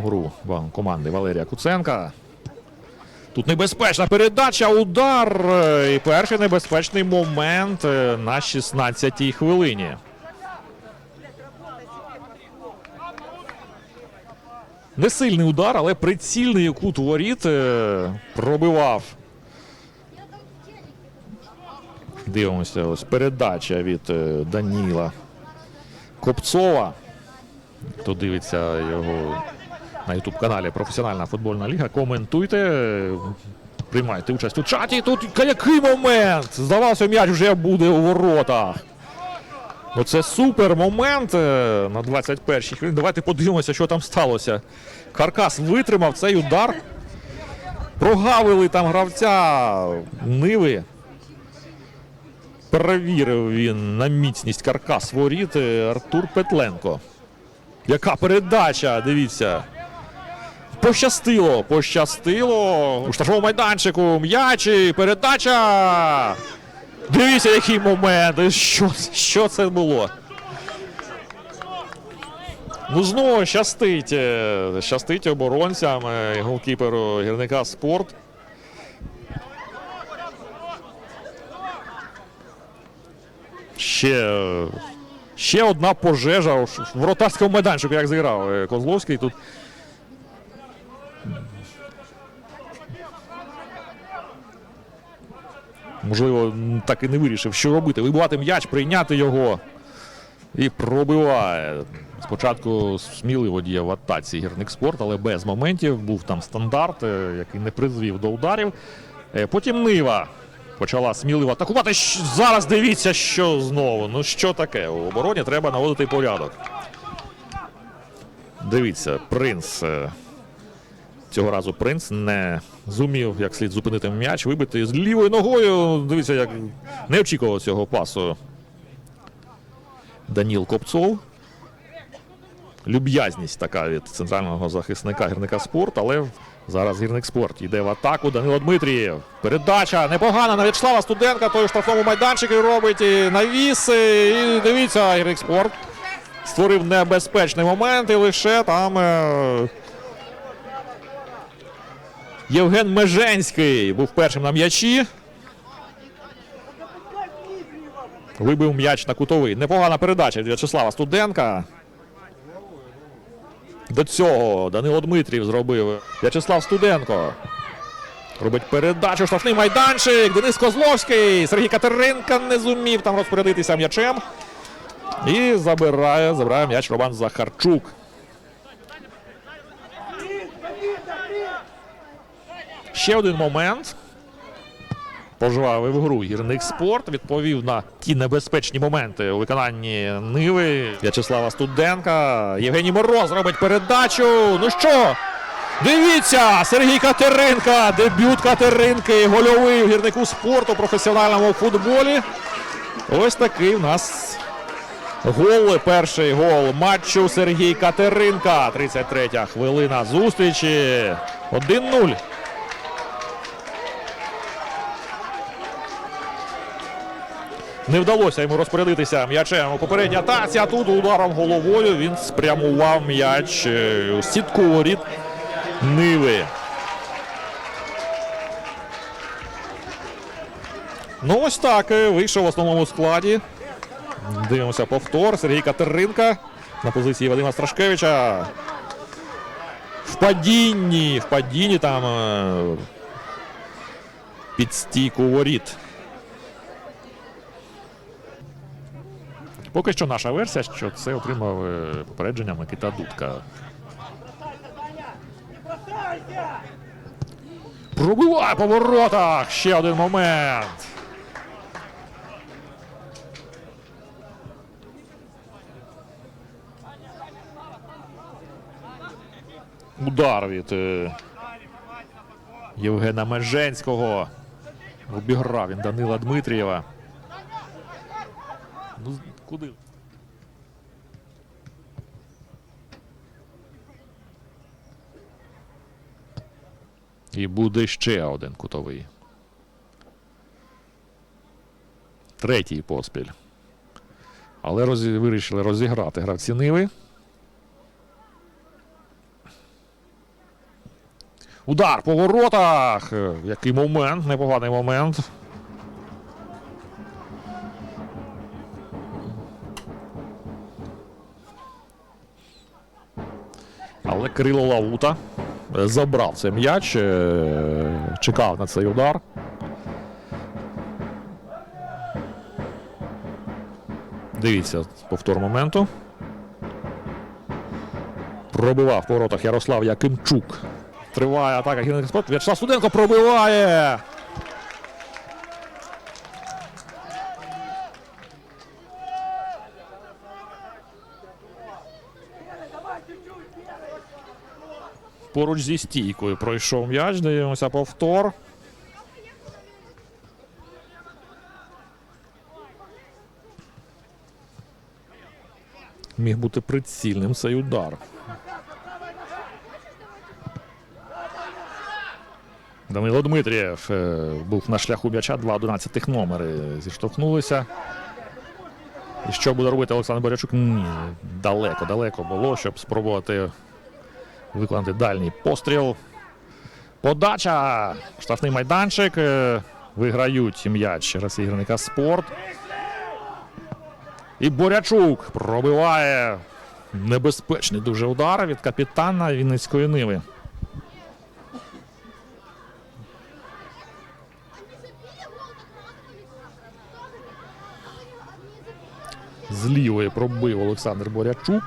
гру команди Валерія Куценка. Тут небезпечна передача, удар. І перший небезпечний момент е, на 16-й хвилині. Не сильний удар, але прицільний кут воріт е, пробивав. Дивимося, ось передача від е, Даніла Копцова. Хто дивиться його на Ютуб каналі Професіональна футбольна ліга. Коментуйте, приймайте участь у чаті. Тут який момент! Здавався, м'яч вже буде у воротах. Оце супер момент е, на 21-й хвилині. Давайте подивимося, що там сталося. Каркас витримав цей удар. Прогавили там гравця Ниви. Перевірив він на міцність каркас воріт е, Артур Петленко. Яка передача? Дивіться. Пощастило, пощастило. У штрафовому майданчику м'ячі, передача. Дивіться, який момент. Що, що це було? Ну, знову щастить. е, Щастить оборонцям е, голкіперу гірника спорт. Ще, ще одна пожежа в воротарському майданчику, як зіграв е, Козловський. Тут Можливо, так і не вирішив, що робити. Вибивати м'яч, прийняти його. І пробиває. Спочатку сміливо діяв в атаці гірник спорт, але без моментів. Був там стандарт, е, який не призвів до ударів. Е, Потім Нива почала сміливо атакувати. Зараз дивіться, що знову. Ну що таке? У обороні треба наводити порядок. Дивіться, принц. Е, Цього разу принц не зумів як слід зупинити м'яч, вибити з лівою ногою. Дивіться, як не очікував цього пасу. Даніл Копцов. Люб'язність така від центрального захисника гірника спорт, але зараз гірник спорт йде в атаку. Данило Дмитрієв. Передача непогана на В'ячеслава Студенка. Той у штрафному майданчику робить і навіс. І дивіться, гірник спорт створив небезпечний момент і лише там. Євген Меженський був першим на м'ячі. Вибив м'яч на кутовий. Непогана передача від В'ячеслава Студенка. До цього Данило Дмитрів зробив В'ячеслав Студенко. Робить передачу, штрафний майданчик. Денис Козловський. Сергій Катеринка не зумів там розпорядитися м'ячем. І забирає, забирає м'яч Роман Захарчук. Ще один момент. Пожвавив гру гірник спорт. Відповів на ті небезпечні моменти у виконанні Ниви В'ячеслава Студенка. Євгеній Мороз робить передачу. Ну що? Дивіться! Сергій Катеринка. Дебют Катеринки. Гольовий у гірнику спорту професіональному футболі. Ось такий в нас гол. Перший гол матчу Сергій Катеринка. 33 хвилина зустрічі. 1-0. Не вдалося йому розпорядитися м'ячем у попередній атаці, а тут ударом головою він спрямував м'яч е, у сітку воріт Ниви. Ну ось так е, вийшов в основному складі. Дивимося повтор. Сергій Катеринка на позиції Вадима Страшкевича. В падінні, в падінні там е, під стійку воріт. Поки що наша версія, що це отримав е, попередження Микита Дудка. Пробиває по воротах! Ще один момент. Удар від е, Євгена Меженського. Обіграв він Данила Дмитрієва. Куди? І буде ще один кутовий. Третій поспіль. Але розі... вирішили розіграти гравці Ниви. Удар по воротах. Який момент, непоганий момент. Але Кирило Лаута е, забрав цей м'яч, е, чекав на цей удар. Дивіться повтор моменту. Пробивав в воротах Ярослав Якимчук. Триває атака Гірник спорт. В'ячеслав Студенко пробиває. Поруч зі стійкою пройшов м'яч. Дивимося повтор. Міг бути прицільним цей удар. Данило Дмитрієв е, був на шляху м'яча, два 11 номери зіштовхнулися. І що буде робити Олександр Борячук? Ні, далеко, далеко було, щоб спробувати виконати дальній постріл. Подача! Штрафний майданчик. е, Виграють м'яч гірника спорт. І Борячук пробиває небезпечний дуже удар від капітана Вінницької Ниви. З лівої пробив Олександр Борячук.